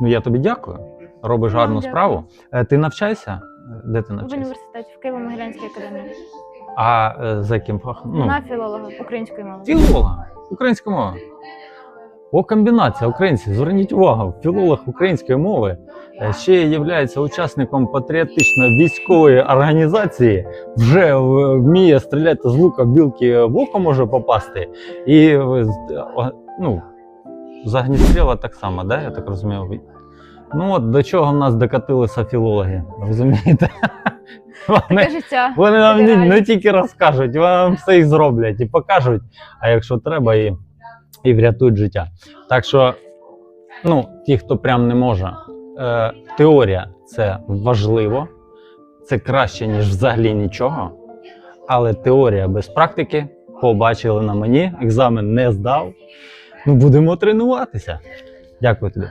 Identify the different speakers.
Speaker 1: Ну я тобі дякую. Робиш
Speaker 2: Вам
Speaker 1: гарну
Speaker 2: дякую.
Speaker 1: справу. Е, Ти навчаєшся? Де ти
Speaker 2: В
Speaker 1: навчаєшся?
Speaker 2: університеті в Києво-Могилянській академії.
Speaker 1: А е, за яким фахом? Ну,
Speaker 2: На філолога української мови.
Speaker 1: філолога. Українська мова. О, комбінація українців. Зверніть увагу, філолог української мови е, ще є учасником патріотично-військової організації, вже вміє стріляти з лука білки в око може попасти. І е, з- о, ну, з огнестріла так само, да? я так розумію. Ну от до чого в нас докатилися філологи, розумієте? Вони,
Speaker 2: життя.
Speaker 1: вони нам не, не тільки розкажуть, вони вам все і зроблять, і покажуть, а якщо треба, і, і врятують життя. Так що, ну, ті, хто прям не може, е, теорія це важливо, це краще, ніж взагалі нічого. Але теорія без практики побачили на мені, екзамен не здав. Ну, будемо тренуватися. Дякую тобі.